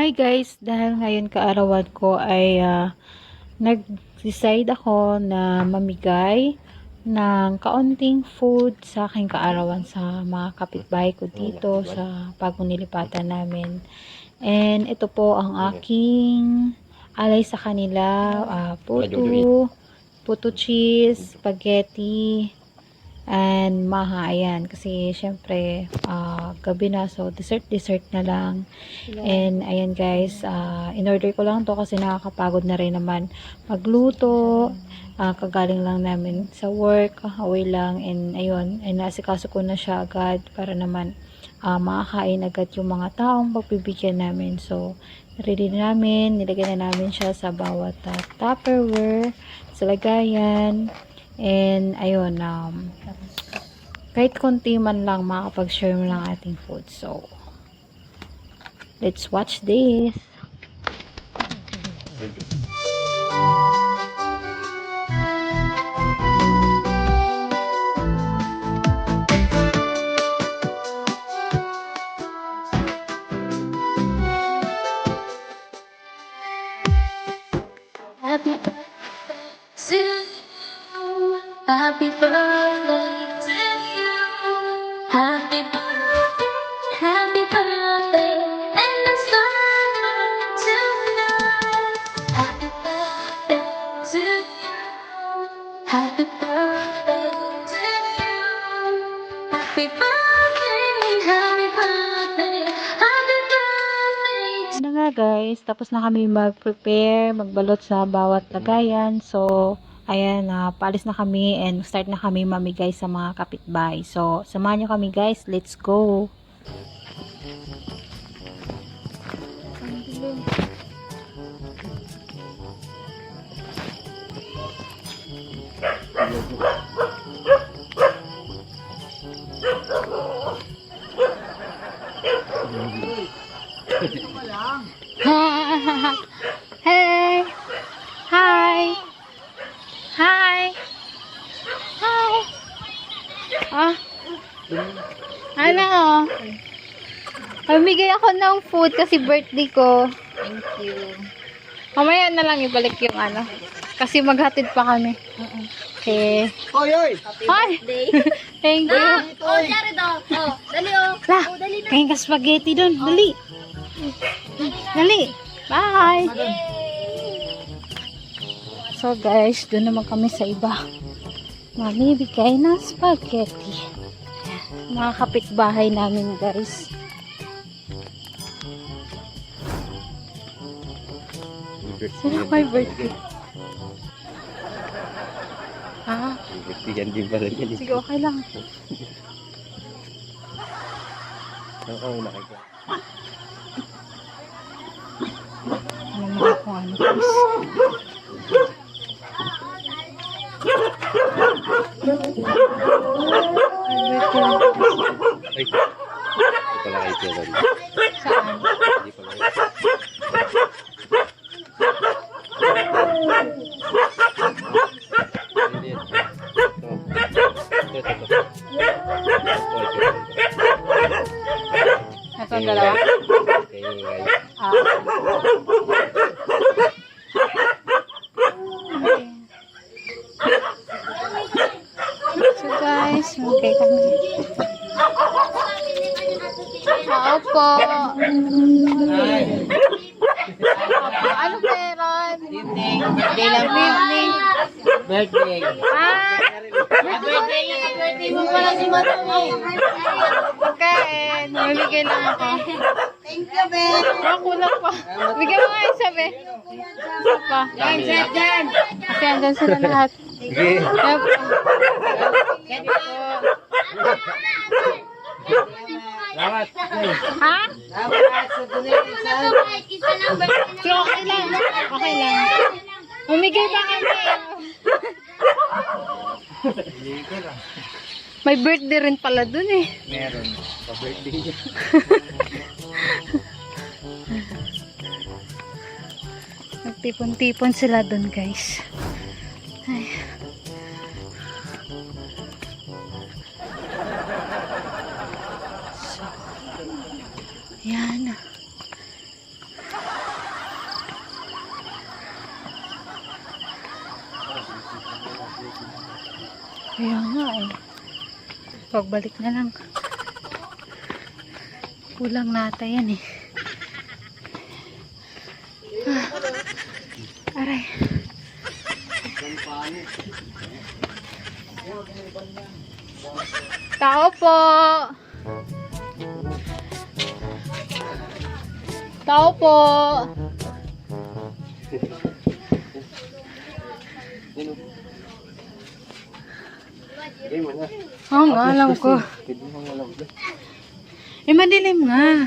Hi guys, dahil ngayon kaarawan ko ay ah, nag-decide ako na mamigay ng kaunting food sa aking kaarawan sa mga kapitbahay ko dito sa bagong nilipatan namin. And ito po ang aking alay sa kanila, ah, puto, puto cheese, spaghetti, and maha, ayan. Kasi syempre, ah, gabi na, so dessert, dessert na lang. And ayan guys, ah, in-order ko lang to kasi nakakapagod na rin naman magluto. Ah, kagaling lang namin sa work, away lang. And ayun, ay nasikaso ko na siya agad para naman ah, makakain agad yung mga taong pagbibigyan namin. So, ready na namin, nilagay na namin siya sa bawat ah, tupperware, sa lagayan. And ayun, um, kahit konti man lang makapag-share mo lang ating food. So, Let's watch this. Happy birthday to you. Happy birthday, happy birthday, and the sun tonight. Happy birthday to you. Happy birthday to you. Happy birthday, happy birthday, happy birthday Ano guys, tapos na kami mag-prepare, magbalot sa bawat lagayan. So, ayan, na paalis na kami and start na kami mamigay sa mga kapitbahay. So, samahan nyo kami guys, let's go! hey! Hi! Hi! Hi! Ah! Ano? Pamigay ako ng food kasi birthday ko. Thank you. Mamaya na lang ibalik yung ano. Kasi maghatid pa kami. Okay. Oy, oy! Hi! Thank you. Oh, Jared, oh. Oh, dali, oh. La, Oh, dali na. kain ka spaghetti dun. Dali. Dali. Bye. So guys, doon naman kami sa iba. Mamibigay ng spaghetti. Mga kapitbahay namin guys. Sino may birthday? Ah, Bigyan din pala yan. sige okay lang. Oo, nakita. Alam mo kung ano guys. Ang dalawa? Okay, guys. Ah. So guys, okay kami. Oo po. Ano meron? Birthday lang po. Evening. Birthday. Ah, Birthday. Birthday mo pala si Madami. okay. Namigay lang ako. Thank you, Ben. Ah, kulang pa. Bigyan mo nga isa, be. Isa pa. Yan, set dyan. Kasi andyan sila lahat. Sige. Po. Salamat. Ha? Dapat sa tunay sa Isa lang, okay lang. Okay lang. Umigay pa kami. May birthday rin pala dun eh. Meron. Pa-birthday niya. Nagtipon-tipon sila dun guys. Pagbalik na lang. Kulang nata yan eh. Ah. Aray. Tao po. Tao po. Hindi mo na. Oo nga, alam ko. Eh, madilim nga.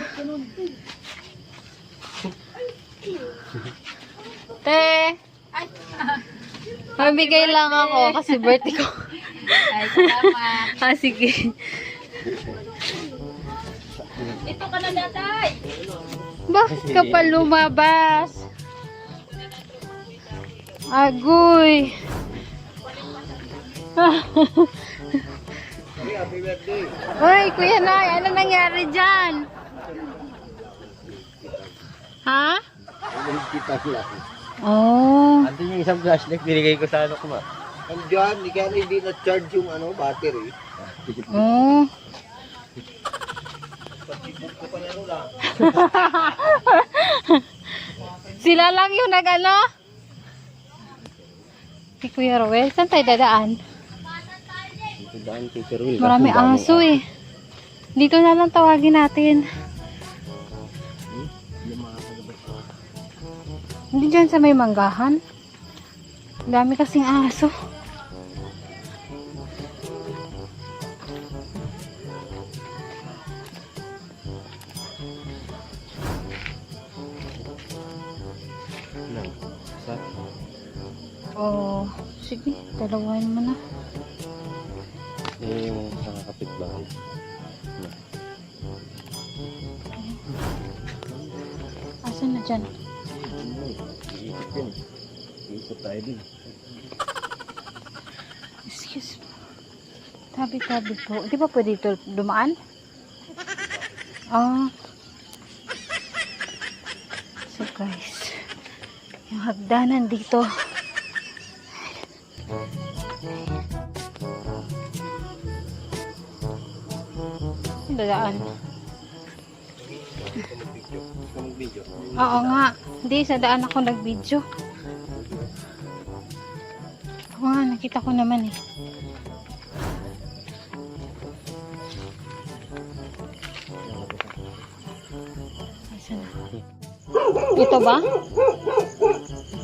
Te! Mabigay lang ako kasi birthday ko. Ay, salamat. ah, sige. Ito ka na datay. Bakit ka pa lumabas? Agoy! Happy birthday. Hoy, Kuya Nay, ano nangyari dyan? Ha? Kita lang. Oh. Andun yung isang flashlight binigay ko sa ano ko ma. Andiyan, hindi kaya hindi na-charge yung ano, battery. Oh. Sila lang yung nag-ano? Si Kuya Rowel, saan tayo dadaan? Daan kay Sir Will. Marami aso eh. Dito na lang tawagin natin. Hindi dyan sa may manggahan. Ang Dami kasing aso. Oh, sige, dalawain mo na. Eh, yung sa kapitbahay. Asan na dyan? Iikot yun. Iikot tayo din. Excuse me. Tabi-tabi po. Di ba pwede ito dumaan? Ah. So guys, yung hagdanan dito. Dadaan. Oo nga. Hindi, sa daan ako nag-video. Oo nga, nakita ko naman eh. Ito ba?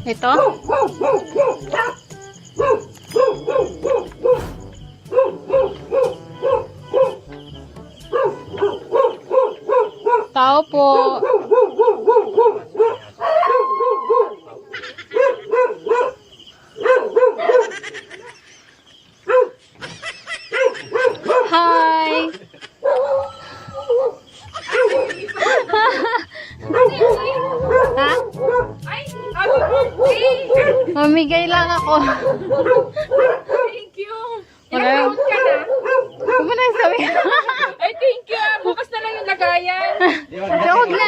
Ito? Tao po. Hi. ha? Ay. Mamigay lang ako. Thank you. Ilang taon ka na? Huwag mo na sabihin. Ay, thank you. ah. Bukas na lang yung lagayan. So, huwag na.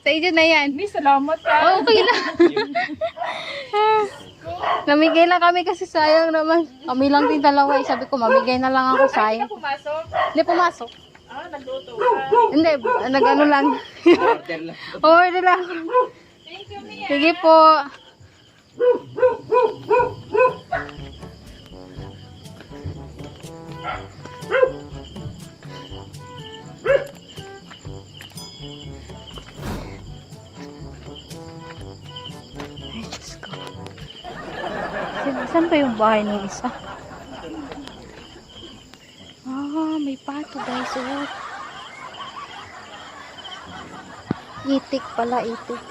Sa iyo na yan. Hindi, salamat ka. Oh, okay lang. Namigay lang kami kasi sayang naman. Kami lang din dalawa. eh. Sabi ko, mamigay na lang ako sayang. Pumasok. Hindi pumasok. Ah, nagluto ka. Hindi, nag-ano lang. Order lang. Order lang. Thank you, Mia. Sige po. Saan- ba yung bahay ng isa? Ah, may pato guys. Oh. Itik pala, itik.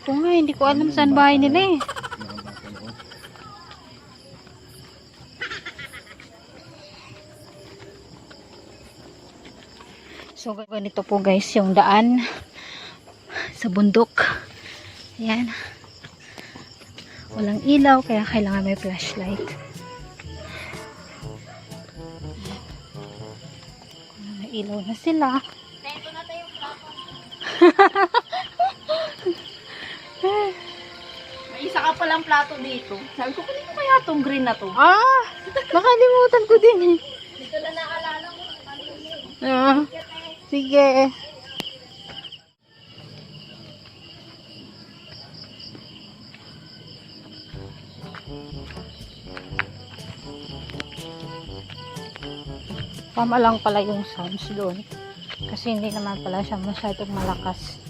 Ito nga, hindi ko alam saan bahay nila eh. So, ganito po guys yung daan sa bundok. Ayan. Walang ilaw, kaya kailangan may flashlight. May ilaw na sila. May isa ka palang plato dito. Sabi ko, kanino kaya tong green na to? Ah! Nakalimutan ko din eh. Dito na naalala ko. Ah, sige. Tama lang pala yung sounds doon. Kasi hindi naman pala siya masyadong malakas.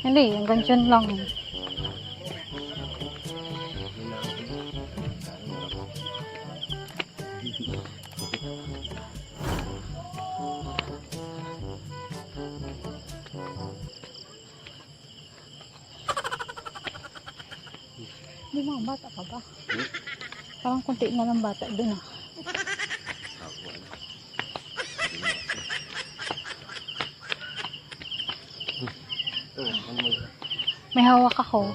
Hindi, hanggang dyan lang. Mga bata ka ba? Parang kunti na lang bata doon ah. May hawak ako.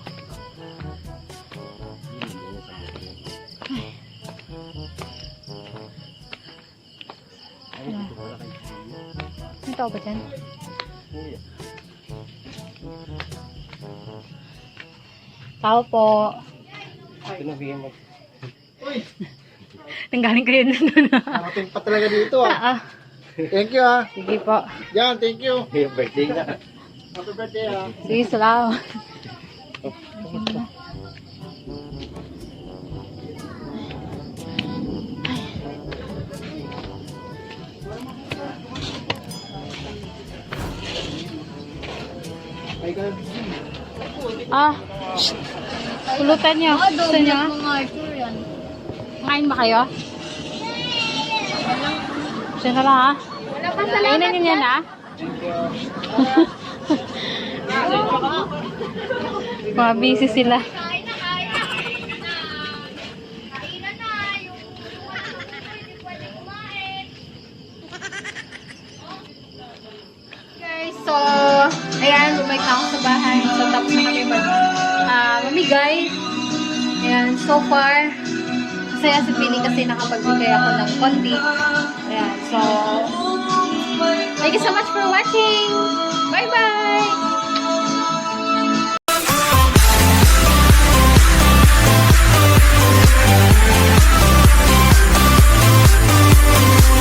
May tao ba dyan? Tao po. Pinabigyan mo. Nanggaling kayo na doon ah. Nakating pa talaga dito ah. Ah, Thank you ah. Sige po. Yan, thank you. Happy birthday na. Happy birthday ah. Sige, salamat. Ah, shh. Pulutan niyo. Gusto niyo? Mga Arthur yan. Kain ba kayo? Siya na lang ah. Wala pa Kainan niyo yan ah. Mga busy sila. Kumain. guys, so, ayan, bumalik na ako sa bahay. So, so far, masaya si Pili kasi nakapagbigay ako ng konti. Ayan, so, thank you so much for watching. Bye-bye!